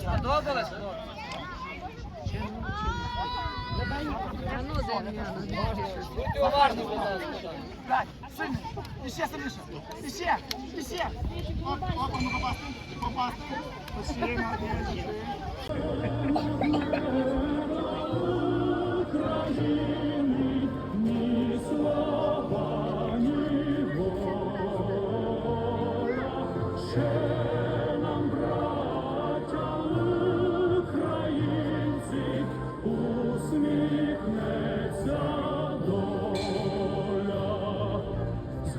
Сподобалось? Будьте уважні, будь ласка. Так, сильно. Іще сильніше. Іще, іще. От, от, ну, попасти. Попасти. Спасибо, держи.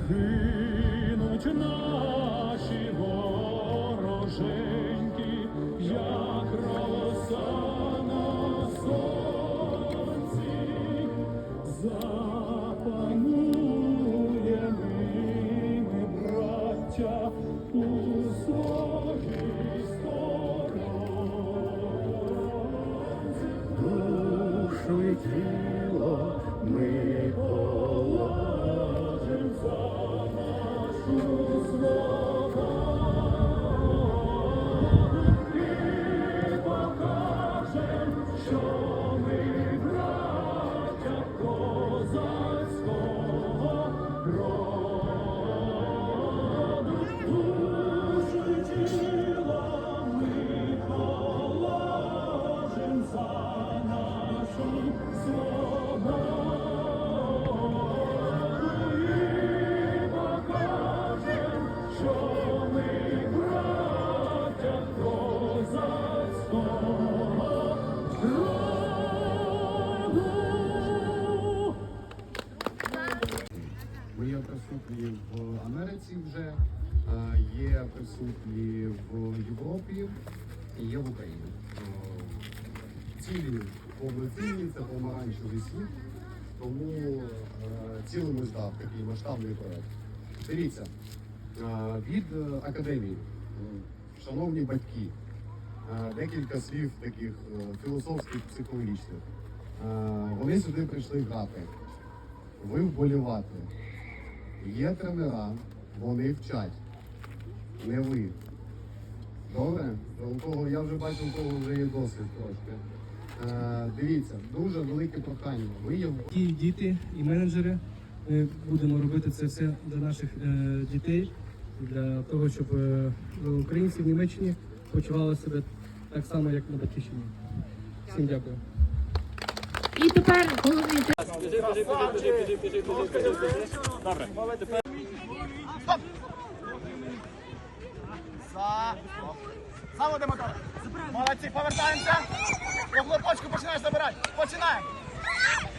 Згинуть наші вороженьки, як роса на сонці, запанує ми, браття, у своїй сторонці. Душу Америці вже, е, є присутні в Європі і є в Україні. Е, Цілі повноцінні, це помаранчевий світ, тому е, цілимось да, такий масштабний проект. Дивіться, від академії, шановні батьки, декілька слів таких філософських, психологічних. Вони сюди прийшли грати, ви вболівати. Є тренера, вони вчать, не ви. Добре? У кого я вже бачу, у кого вже є досвід трошки. Е, дивіться, дуже велике прохання. Ви є в Ті діти і менеджери. Ми будемо робити це все для наших е, дітей, для того, щоб е, українці в Німеччині почували себе так само, як на батьківщині. Всім дякую. І тепер головний За. Заводимо мотор. Молодці, повертаємося. По хлопочку починаєш забирати. Починаємо.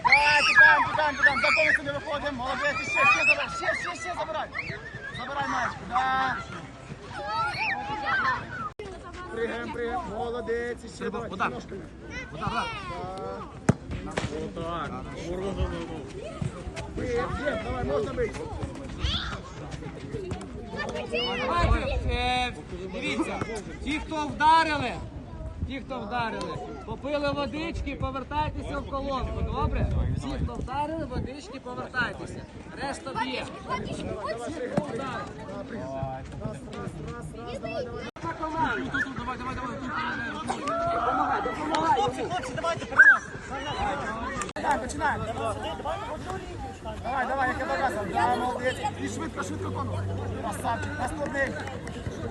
Давай, тікаємо, тікаємо, тікаємо. За колесо не виходимо. Молодець, ще, ще забирай. Ще, ще, ще забирай. Забирай маєчку. Да. Пригаємо, пригаємо. Молодець, ще давай. Вода, вода. Отак. Б'єм, б'єм, давай, можна бити. Давайте, дивіться, ті, хто вдарили, ті, хто вдарили, попили водички, повертайтеся в колонку, добре? Всі, хто вдарили, водички, повертайтеся. Решта б'є. Давай, давай, давай. Допомагай, допомагай. Хлопці, хлопці, давайте переносимо. Починаємо, починаємо. Давай, давай, як я доказав. Да, молодець. І швидко, швидко кону. Красавчик. Наступний.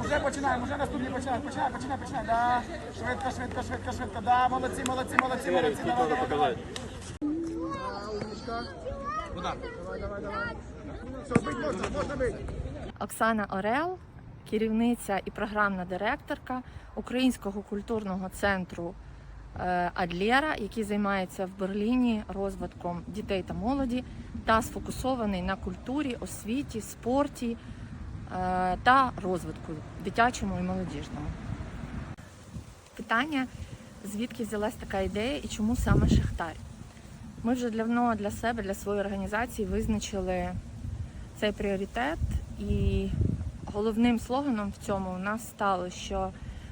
Уже починаємо, уже наступний починаємо. Починай, починай, починай. Да. Швидко, швидко, швидко, швидко. Да, молодці, молодці, молодці, молодці. Давай, давай, давай. Да. Давай, давай, давай. Все, бить можна, можна бить. Оксана Орел, керівниця і програмна директорка Українського культурного центру е, Адлєра, який займається в Берліні розвитком дітей та молоді та сфокусований на культурі, освіті, спорті е, та розвитку дитячому і молодіжному. Питання, звідки взялась така ідея і чому саме Шахтар? Ми вже давно для себе, для своєї організації визначили цей пріоритет, і головним слоганом в цьому у нас стало, що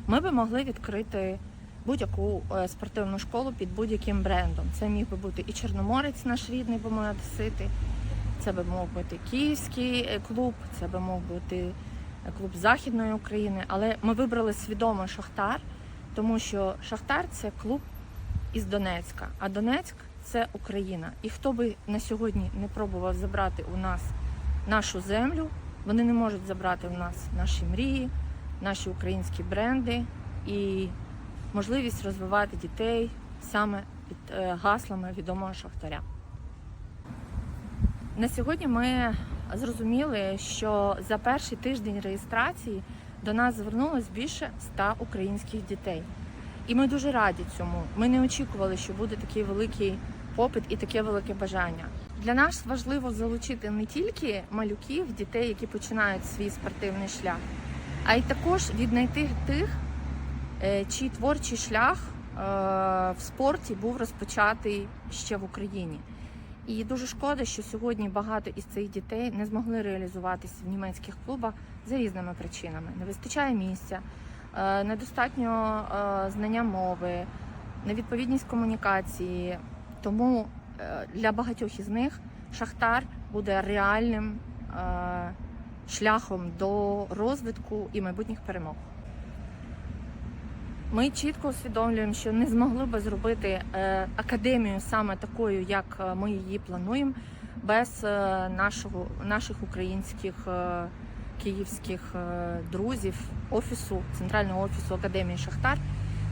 ми би могли відкрити будь-яку е, спортивну школу під будь-яким брендом. Це міг би бути і Чорноморець, наш рідний, бо ми одесити, це би мог бути Київський е, клуб, це би мог бути клуб Західної України. Але ми вибрали свідомо Шахтар, тому що Шахтар це клуб із Донецька, а Донецьк це Україна. І хто би на сьогодні не пробував забрати у нас нашу землю, вони не можуть забрати у нас наші мрії, наші українські бренди і можливість розвивати дітей саме під е, гаслами відомого шахтаря. На сьогодні ми зрозуміли, що за перший тиждень реєстрації до нас звернулось більше 100 українських дітей. І ми дуже раді цьому. Ми не очікували, що буде такий великий попит і таке велике бажання. Для нас важливо залучити не тільки малюків, дітей, які починають свій спортивний шлях, а й також віднайти тих, чий творчий шлях е, в спорті був розпочатий ще в Україні. І дуже шкода, що сьогодні багато із цих дітей не змогли реалізуватися в німецьких клубах за різними причинами. Не вистачає місця, е, недостатньо е, знання мови, невідповідність комунікації. Тому е, для багатьох із них Шахтар буде реальним е, шляхом до розвитку і майбутніх перемог. Ми чітко усвідомлюємо, що не змогли би зробити е, академію саме такою, як е, ми її плануємо, без е, нашого, наших українських київських друзів, офісу, центрального офісу Академії Шахтар.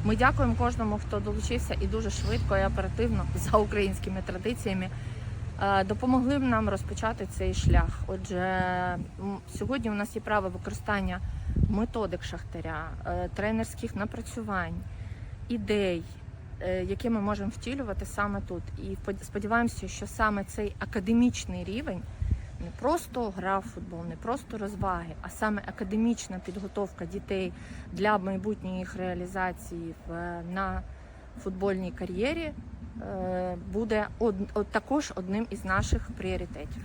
Ми дякуємо кожному, хто долучився і дуже швидко і оперативно за українськими традиціями е, допомогли нам розпочати цей шлях. Отже, сьогодні у нас є право використання методик шахтаря, е, тренерських напрацювань, ідей, е, які ми можемо втілювати саме тут. І сподіваємося, що саме цей академічний рівень не просто гра в футбол, не просто розваги, а саме академічна підготовка дітей для майбутньої їх реалізації в, на футбольній кар'єрі буде од, од- також одним із наших пріоритетів.